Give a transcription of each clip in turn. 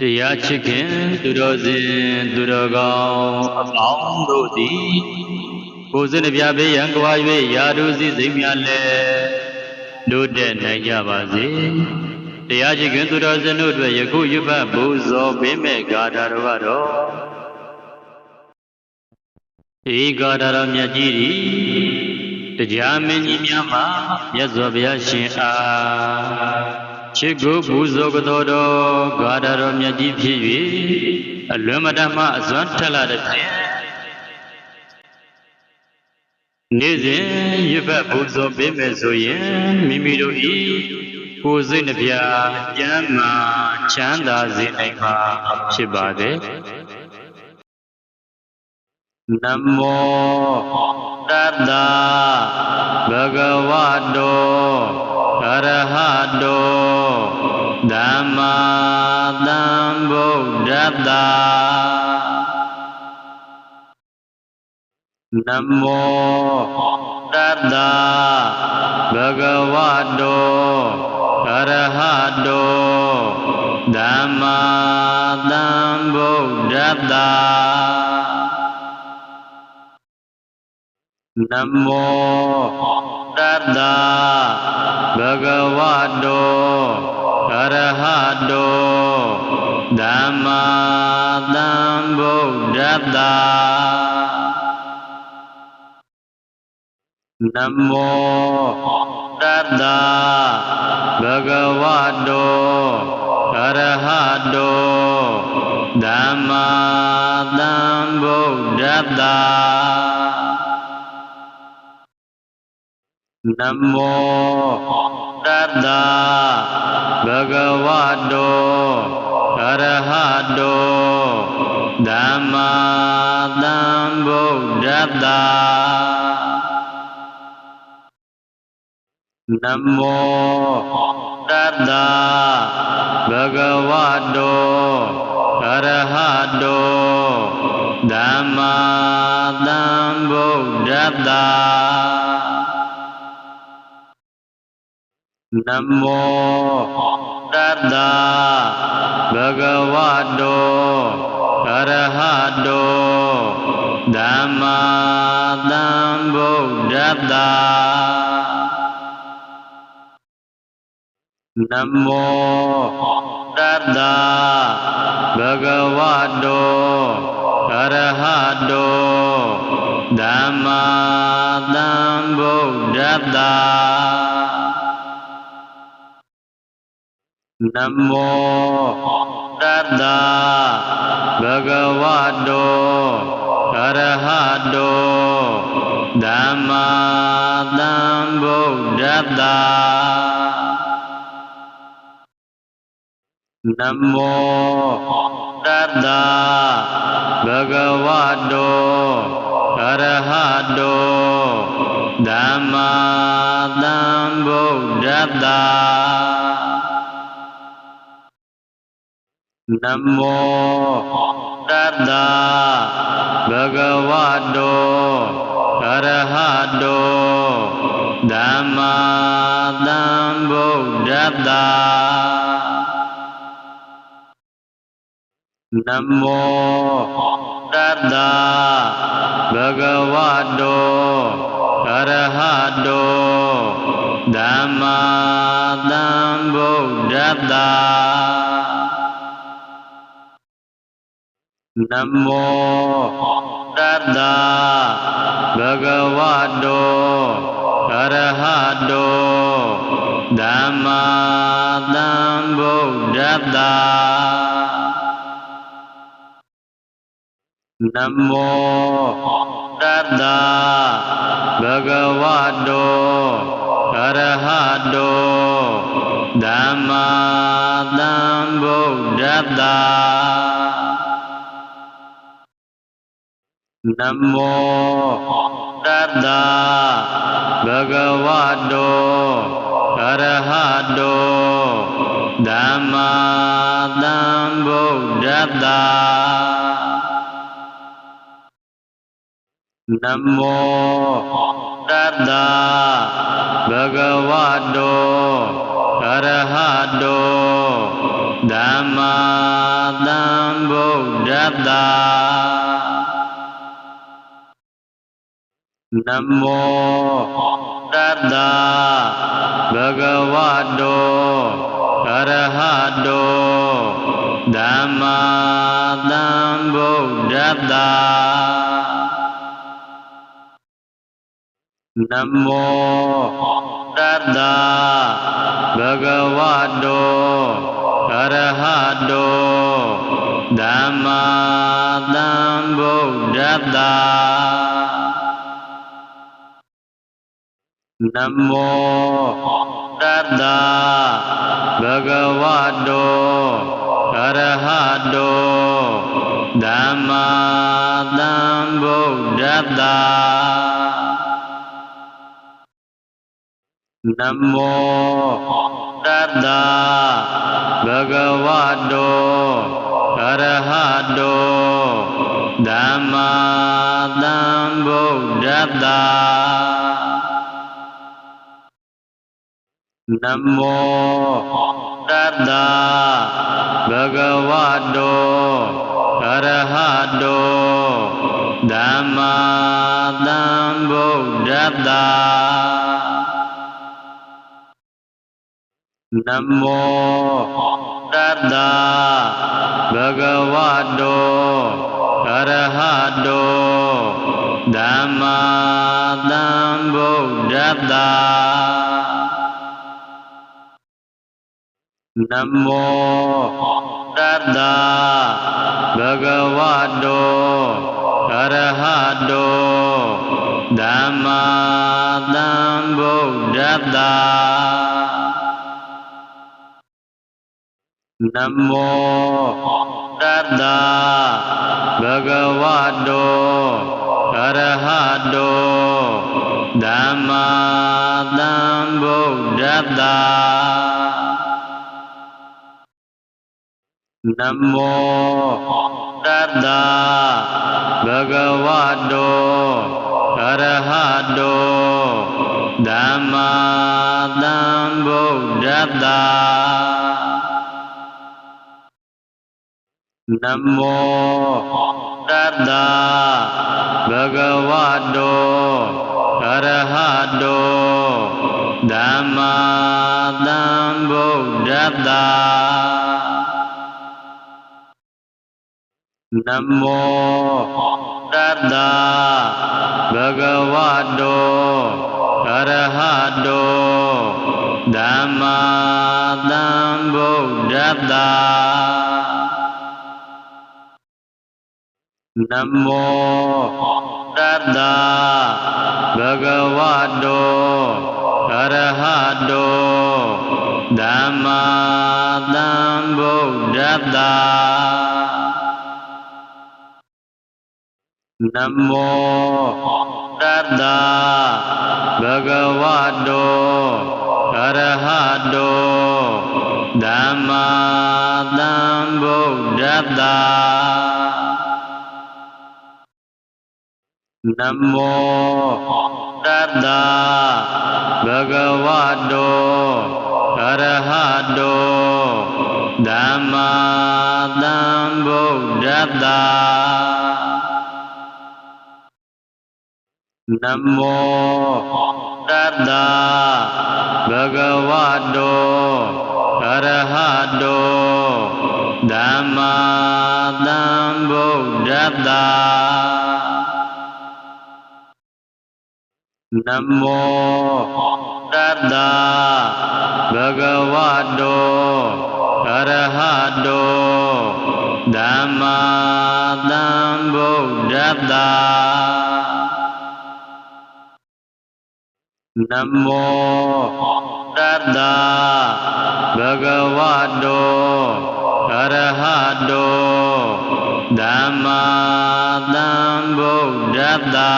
တရားချစ်ခင်သူတော်စင်သူတော်ကောင်းအပေါင်းတို့သည်ကိုယ်စင်ပြပေးရန်ကြွား၍ယာတုစီစိတ်များလဲတို့တဲ့နိုင်ကြပါစေတရားချစ်ခင်သူတော်စင်တို့အတွက်ယခုရွတ်ဖတ်ဖို့ဇော်ပေးမဲ့ဂါထာတော်ကတော့ဒီဂါထာတော်မြတ်ကြီးသည်တရားမင်းကြီးများမှာမြတ်စွာဘုရားရှင်အား ချစ်ကိုပူဇော်ကတော်တော်ဂါထာတော်မြတ်ကြီးဖြစ်၍အလွန်မတမအစွမ်းထက်လာတဲ့ဖြင့်နေ့စဉ်ရွတ်ဖတ်ပူဇော်ပေးမယ်ဆိုရင်မိမိတို့ဤကိုယ်စိတ်နှပြကျမ်းမာချမ်းသာစေနိုင်မှာဖြစ်ပါတယ်နမောတတ္တဘဂဝတောအရဟတော သမ္မာသမ္ဗုဒ္ဓတ္တနမောတတ္တဘဂဝတောအရဟတောသမ္မာသမ္ဗုဒ္ဓတ္တနမောတတ္တဘဂဝတော အရဟတောသမ္မာသမ္ဗုဒ္ဓတ္တနမောတတ္တဘဂဝတောအရဟတောသမ္မာသမ္ဗုဒ္ဓတ္တနမောတတ္တ ဘဂဝတောအရဟတောသမ္မာသမ္ဗုဒ္ဓတ္တနမောတတ္တဘဂဝတောအရဟတောသမ္မာသမ္ဗုဒ္ဓတ္နမောတတ္တဘဂဝတောအရဟတောသမ္မာသမ္ဗုဒ္ဓတ္တနမောတတ္တဘဂဝတောအရဟတောသမ္မာသမ္ဗုဒ္ဓတ္တ နမောတတ္တဘဂဝတောအရဟတောသမ္မာသမ္ဗုဒ္ဓတ္တနမောတတ္တဘဂဝတောအရဟတောသမ္မာသမ္ဗုဒ္ဓတ္နမောတတ္တဘဂဝတောအရဟတောသမ္မာသမ္ဗုဒ္ဓတ္တနမောတတ္တဘဂဝတောအရဟတောသမ္မာသမ္ဗုဒ္ဓတ္နမောတတ္တဘဂဝတောအရဟတောသမ္မာသမ္ဗုဒ္ဓတ္တနမောတတ္တဘဂဝတောအရဟတောသမ္မာသမ္ဗုဒ္ဓတ္တ နမောတတ္တဘဂဝတောအရဟတောသမ္မာသမ္ဗုဒ္ဓတ္တနမောတတ္တဘဂဝတောအရဟတောဓမ္မာသံဗုဒ္ဓတ္တာ နမောတတ္တာဘဂဝတောအရဟတောဓမ္မာသံဗုဒ္ဓတ္တာနမောတတ္တာဘဂဝတောအရဟတောဓမ္မာသံဗုဒ္ဓတ္တာ နမောတတ္တာဘဂဝတောအရဟတောဓမ္မာသံဗုဒ္ဓတ္တာနမောတတ္တာဘဂဝတောအရဟတောဓမ္မာသံဗုဒ္ဓတ္နမောတတ္တာဘဂဝတောအရဟတောဓမ္မာသံဗုဒ္ဓတ္တာနမောတတ္တာဘဂဝတောအရဟတောဓမ္မာသံဗုဒ္ဓတ္နမောတတ္တာဘဂဝတောအရဟတောဓမ္မာသံဗုဒ္ဓတ္တာနမောတတ္တာဘဂဝတောအရဟတောဓမ္မာသံဗုဒ္ဓတ္တာ နမောတတ္တာဘဂဝတောအရဟတောဓမ္မာသံဗုဒ္ဓတ္တာနမောတတ္တာဘဂဝတောအရဟတောဓမ္မာသံဗုဒ္ဓတ္တာ နမောတတ္တာဘဂဝတောအရဟတောဓမ္မာသံဗုဒ္ဓတ္တာနမောတတ္တာဘဂဝတောအရဟတောဓမ္မာသံဗုဒ္ဓတ္တာ နမောတတ္တာဘဂဝတောအရဟတောဓမ္မာသံဗုဒ္ဓတ္တာနမောတတ္တာဘဂဝတောအရဟတောဓမ္မာသံဗုဒ္ဓတ္နမောတတ္တာဘဂဝတောအရဟတောဓမ္မာသံဗုဒ္ဓတ္တာနမောတတ္တာဘဂဝတောအရဟတောဓမ္မာသံဗုဒ္ဓတ္တာ နမောတတ္တာဘဂဝတောအရဟတောဓမ္မာသံဗုဒ္ဓတ္တာ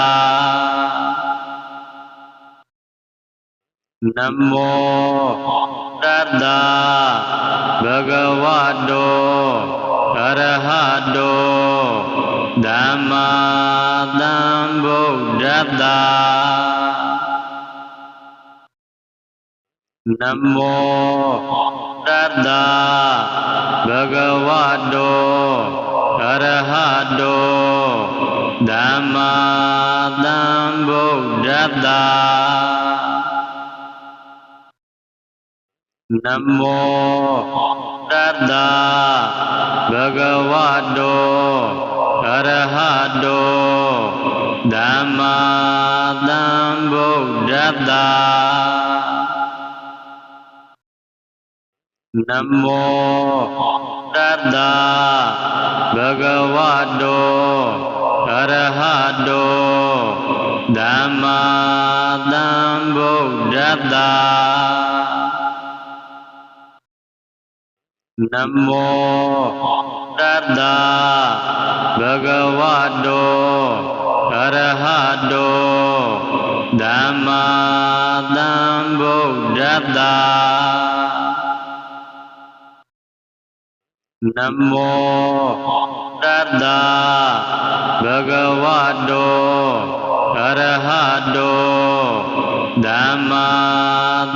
နမောတတ္တာဘဂဝတောအရဟတောဓမ္မာသံဗုဒ္ဓတ္တာ နမောတတတ္တဘဂဝတောအရဟတောသမ္မာသမ္ဗုဒ္ဓတ္တနမောတတ္တဘဂဝတောအရဟတောသမ္မာသမ္ဗုဒ္ဓတ္တ နမောတတ္တဘဂဝတောအရဟတောသမ္မာသမ္ဗုဒ္ဓတ္တနမောတတ္တဘဂဝတောအရဟတောသမ္မာသမ္ဗုဒ္ဓတ္တ နမောတတ္တဘဂဝတောအရဟတောသမ္မာ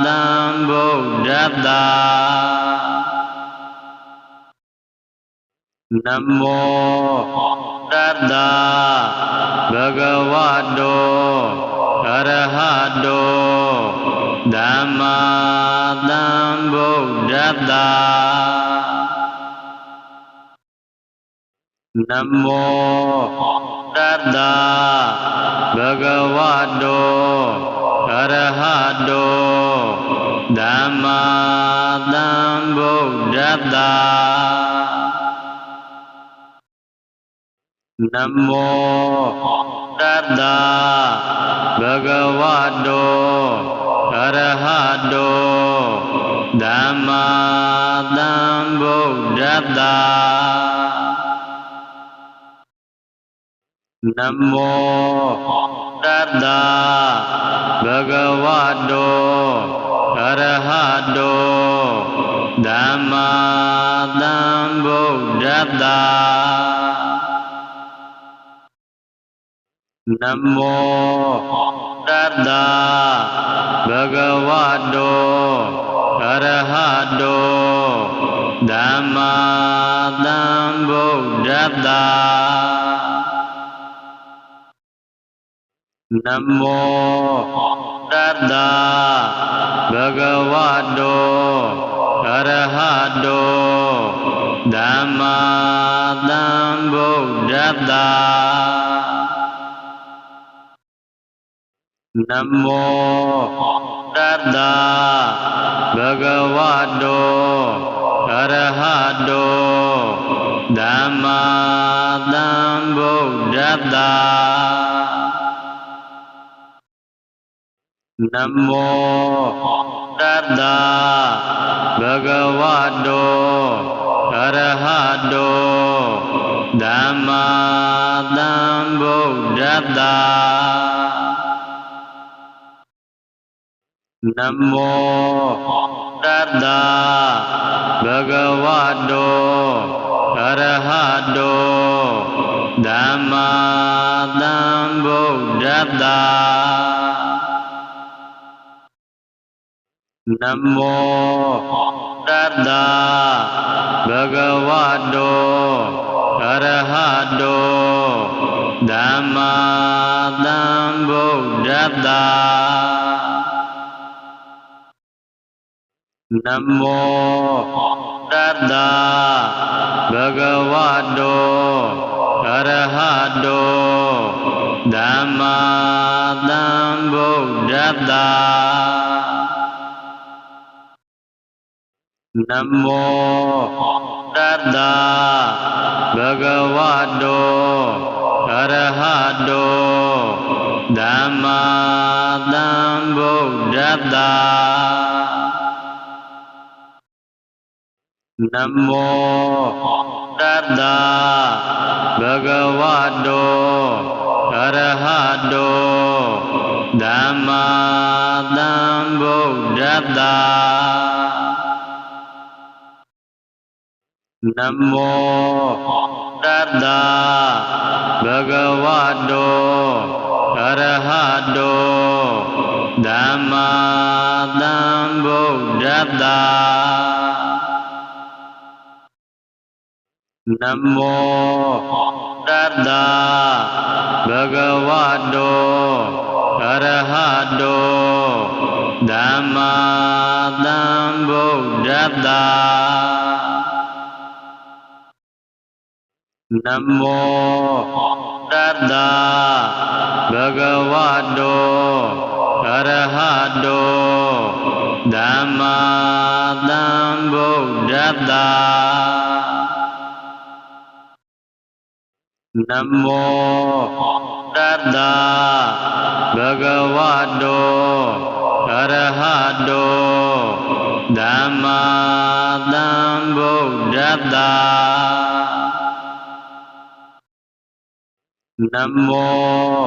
သမ္ဗုဒ္ဓတ္တနမောတတ္တဘဂဝတောအရဟတောသမ္မာသမ္ဗုဒ္ဓတ္တ နမောတတ္တဘဂဝတောအရဟတောသမ္မာသမ္ဗုဒ္ဓတ္တနမောတတ္တဘဂဝတောအရဟတောသမ္မာသမ္ဗုဒ္ဓတ္နမောတတ္တဘဂဝတောအရဟတောသမ္မာသမ္ဗုဒ္ဓတ္တနမောတတ္တဘဂဝတောအရဟတောသမ္မာသမ္ဗုဒ္ဓတ္တ နမောတတ္တဘဂဝတောအရဟတောသမ္မာသမ္ဗုဒ္ဓတ္တနမောတတ္တဘဂဝတောအရဟတောသမ္မာသမ္ဗုဒ္ဓတ္တ နမောတတ္တဘဂဝတောအရဟတောသမ္မာသမ္ဗုဒ္ဓတ္တနမောတတ္တဘဂဝတောအရဟတောသမ္မာသမ္ဗုဒ္ဓတ္တ နမောတတ္တဘဂဝတောအရဟတောသမ္မာသမ္ဗုဒ္ဓတ္တနမောတတ္တဘဂဝတောအရဟတောသမ္မာသမ္ဗုဒ္ဓတ္တ နမောတတ္တဘဂဝတောအရဟတောသမ္မာသမ္ဗုဒ္ဓတ္တနမောတတ္တဘဂဝတောအရဟတောသမ္မာသမ္ဗုဒ္ဓတ္နမောတတ္တဘဂဝတောအရဟတောသမ္မာသမ္ဗုဒ္ဓတ္တနမောတတ္တဘဂဝတောအရဟတောသမ္မာသမ္ဗုဒ္ဓတ္နမောတတ္တဘဂဝတောအရဟတောသမ္မာသမ္ဗုဒ္ဓတ္တနမောတတ္တဘဂဝတောအရဟတောသမ္မာသမ္ဗုဒ္ဓတ္တ နမော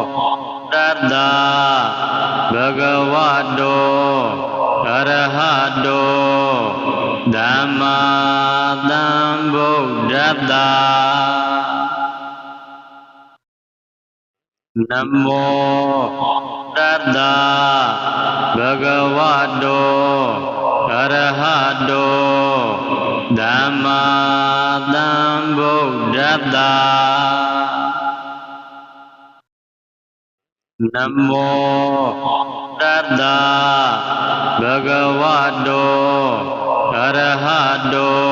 တတ္တဘဂဝတောအရဟတောသမ္မာသမ္ဗုဒ္ဓတ္တနမောတတ္တဘဂဝတောအရဟတောသမ္မာသမ္ဗုဒ္ဓတ္တ နမောတတ္တဘဂဝတောအရဟတော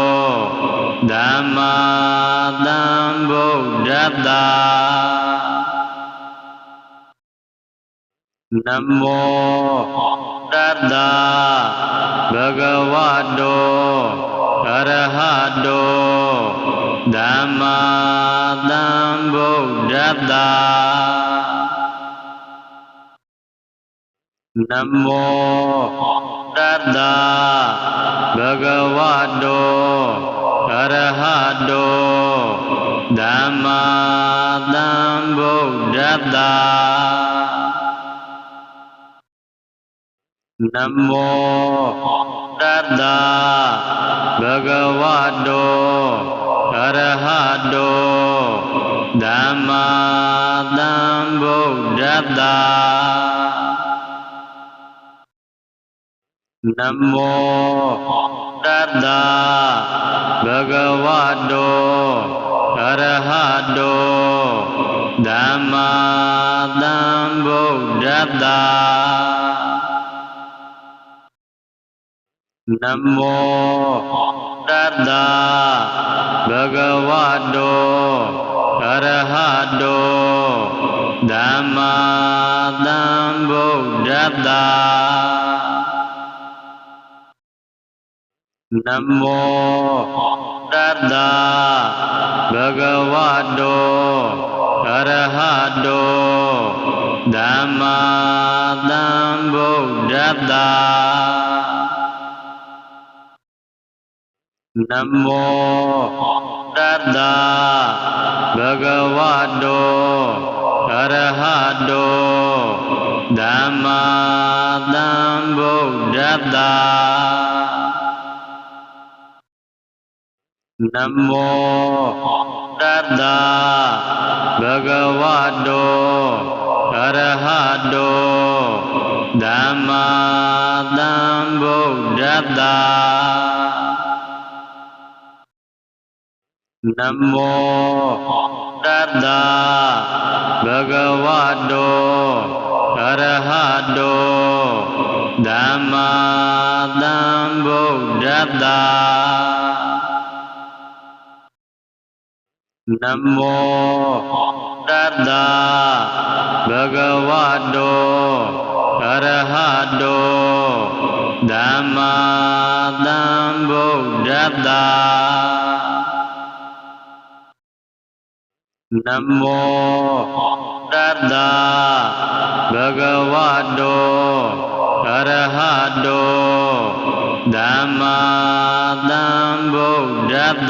သမ္မာသမ္ဗုဒ္ဓတ္တနမောတတ္တဘဂဝတောအရဟတောသမ္မာသမ္ဗုဒ္ဓတ္နမောတတ္တဘဂဝတောအရဟတောသမ္မာသမ္ဗုဒ္ဓတ္တနမောတတ္တဘဂဝတောအရဟတောသမ္မာသမ္ဗုဒ္ဓတ္နမောတတ္တဘဂဝတောအရဟတောသမ္မာသမ္ဗုဒ္ဓတ္တနမောတတ္တဘဂဝတောအရဟတောသမ္မာသမ္ဗုဒ္ဓတ္တ နမောတတ္တဘဂဝတောအရဟတောသမ္မာသမ္ဗုဒ္ဓတ္တနမောတတ္တဘဂဝတောအရဟတောသမ္မာသမ္ဗုဒ္ဓတ္နမောတတ္တဘဂဝတောအရဟတောသမ္မာသမ္ဗုဒ္ဓတ္တနမောတတ္တဘဂဝတောအရဟတောသမ္မာသမ္ဗုဒ္ဓတ္တ နမောတတ္တဘဂဝတောအရဟတောသမ္မာသမ္ဗုဒ္ဓတ္တနမောတတ္တဘဂဝတောအရဟတောသမ္မာသမ္ဗုဒ္ဓတ္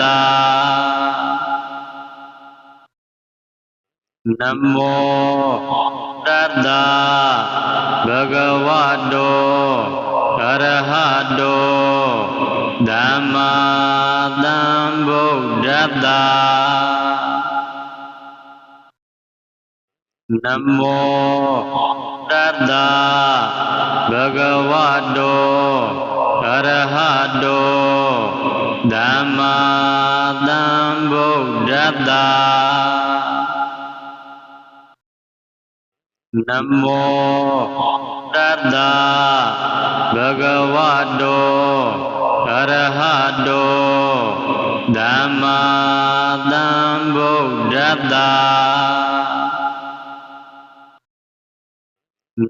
နမောတတ္တဘဂဝတောအရဟတောသမ္မာသမ္ဗုဒ္ဓတ္တနမောတတ္တဘဂဝတောအရဟတောဓမ္မာသံဗုဒ္ဓတ္နမောတတ္တဘဂဝတောအရဟတောဓမ္မာသံဗုဒ္ဓတ္တ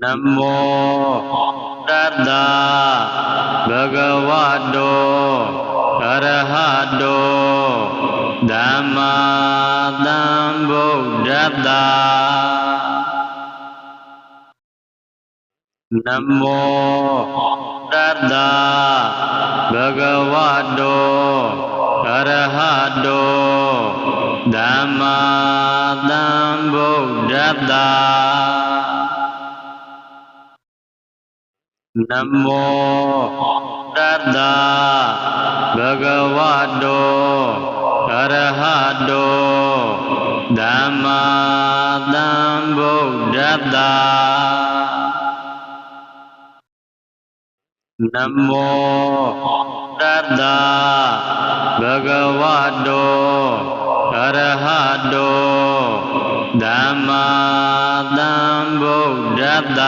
နမောတတ္တဘဂဝတောအရဟတောဓမ္မာသံဗုဒ္ဓတ္နမောတတ္တဘဂဝတောအရဟတောဓမ္မာသံဗုဒ္ဓတ္တနမောတတ္တဘဂဝတောအရဟတောဓမ္မာသံဗုဒ္ဓတ္တ နမောတတ္တဘဂဝတောအရဟတောဓမ္မာသံဗုဒ္ဓတ္တ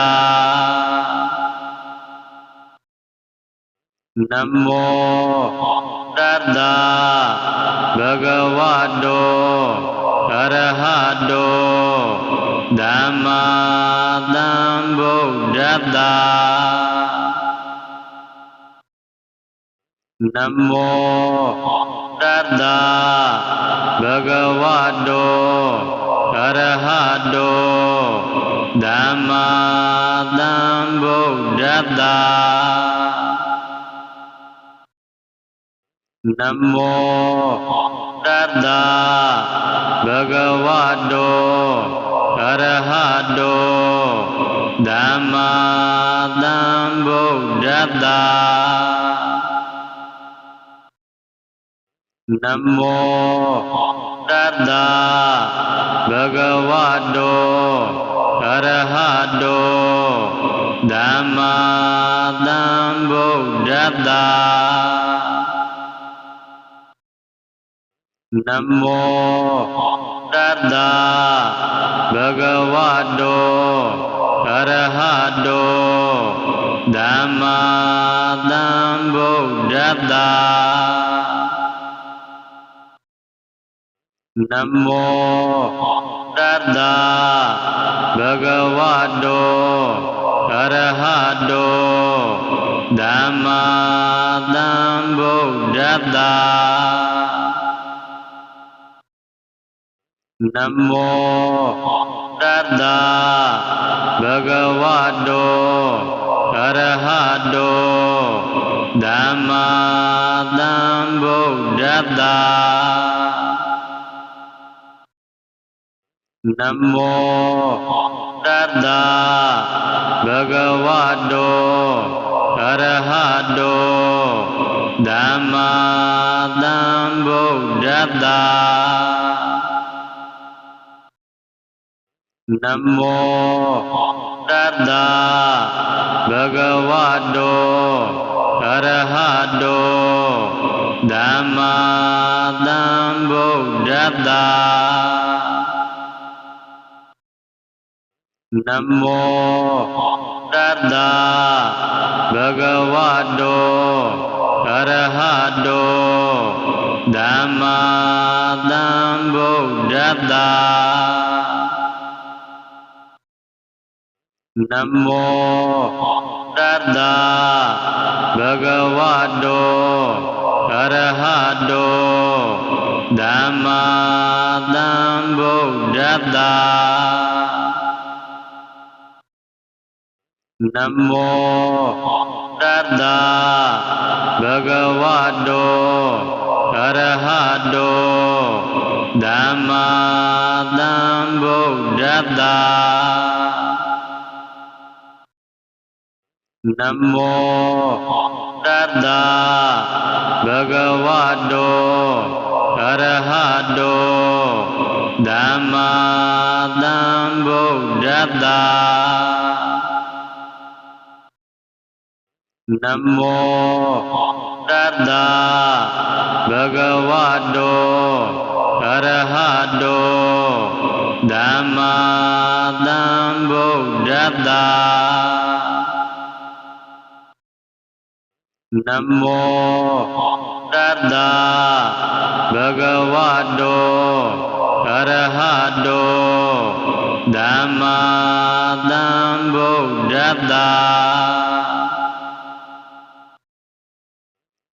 နမောတတ္တဘဂဝတောအရဟတောဓမ္မာသံဗုဒ္ဓတ္တ နမောတတ္တဘဂဝတောအရဟတောဓမ္မာသံဗုဒ္ဓတ္တနမောတတ္တဘဂဝတောအရဟတောဓမ္မာသံဗုဒ္ဓတ္နမောတတ္တဘဂဝတောအရဟတောဓမ္မာသံဗုဒ္ဓတ္တနမောတတ္တဘဂဝတောအရဟတောဓမ္မာသံဗုဒ္ဓတ္တ နမောတတ္တဘဂဝတောအရဟတောဓမ္မာသံဗုဒ္ဓတ္တနမောတတ္တဘဂဝတောအရဟတောဓမ္မာသံဗုဒ္ဓတ္နမောတတ္တဘဂဝတောအရဟတောဓမ္မာသံဗုဒ္ဓတ္တနမောတတ္တဘဂဝတောအရဟတောဓမ္မာသံဗုဒ္ဓတ္တ နမောတတ္တဘဂဝတောအရဟတောဓမ္မာသံဗုဒ္ဓတ္တနမောတတ္တဘဂဝတောအရဟတောဓမ္မာသံဗုဒ္ဓတ္နမောတတ္တဘဂဝတောအရဟတောဓမ္မာသံဗုဒ္ဓတ္တနမောတတ္တဘဂဝတောအရဟတောဓမ္မာသံဗုဒ္ဓတ္နမောတတတ္တဘဂဝတောအရဟတောဓမ္မာသံဗုဒ္ဓတ္တနမောတတ္တဘဂဝတောအရဟတောဓမ္မာသံဗုဒ္ဓတ္တ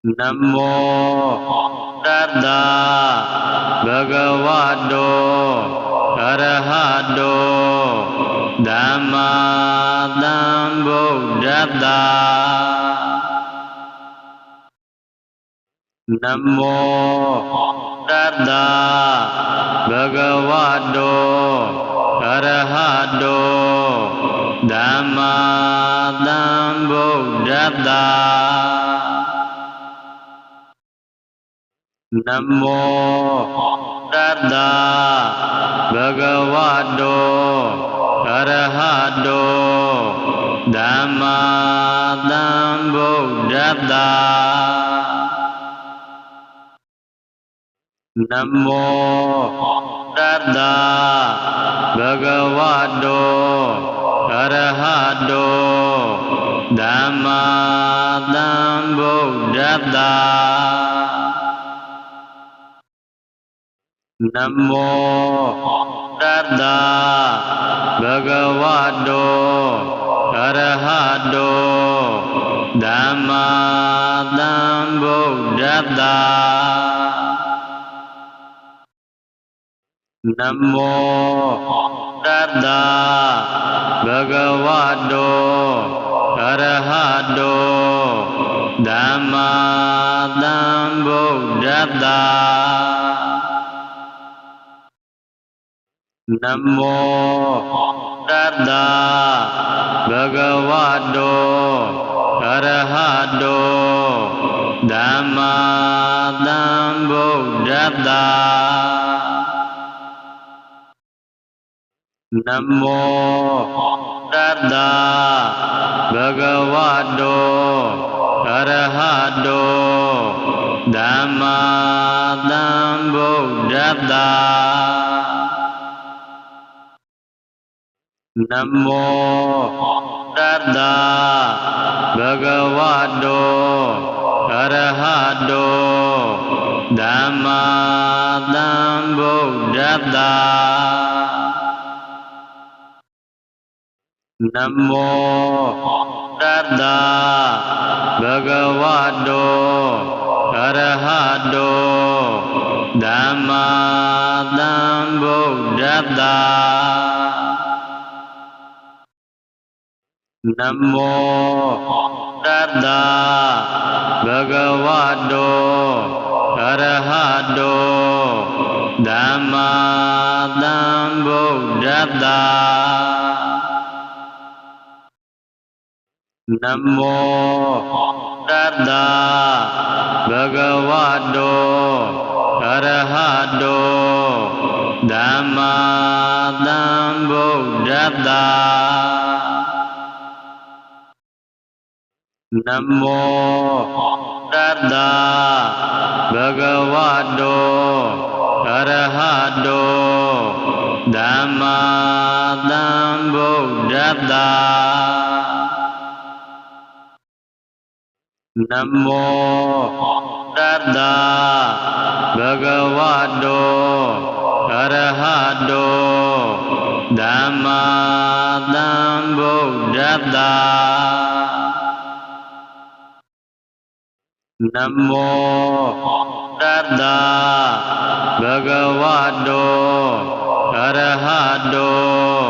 နမောတတ္တဘဂဝတောအရဟတောဓမ္မာသံဗုဒ္ဓတ္တနမောတတ္တဘဂဝတောအရဟတောဓမ္မာသံဗုဒ္ဓတ္တ နမောတတ္တဘဂဝတောအရဟတောဓမ္မာသံဗုဒ္ဓတ္တနမောတတ္တဘဂဝတောအရဟတောဓမ္မာသံဗုဒ္ဓတ္တ နမောတတ္တဘဂဝတောအရဟတောဓမ္မာသံဗုဒ္ဓတ္တနမောတတ္တဘဂဝတောအရဟတောဓမ္မာသံဗုဒ္ဓတ္နမောတတ္တဘဂဝတောအရဟတောဓမ္မာသံဗုဒ္ဓတ္တနမောတတ္တဘဂဝတောအရဟတောဓမ္မာသံဗုဒ္ဓတ္နမောတတ္တဘဂဝတောအရဟတောဓမ္မာသံဗုဒ္ဓတ္တနမောတတ္တဘဂဝတောအရဟတောဓမ္မာသံဗုဒ္ဓတ္တ နမောတတ္တဘဂဝတောအရဟတောဓမ္မာသံဗုဒ္ဓတ္တနမောတတ္တဘဂဝတောအရဟတောဓမ္မာသံဗုဒ္ဓတ္တ နမောတတ္တဘဂဝတောအရဟတောဓမ္မာသံဗုဒ္ဓတ္တနမောတတ္တဘဂဝတောအရဟတောဓမ္မာသံဗုဒ္ဓတ္တ နမောတတ္တဘဂဝတောအရဟတော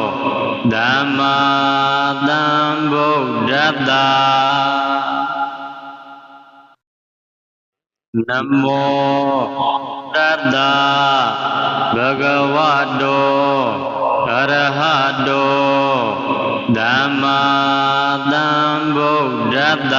ဓမ္မာသံဗုဒ္ဓတ္တနမောတတ္တဘဂဝတောအရဟတောဓမ္မာသံဗုဒ္ဓတ္တ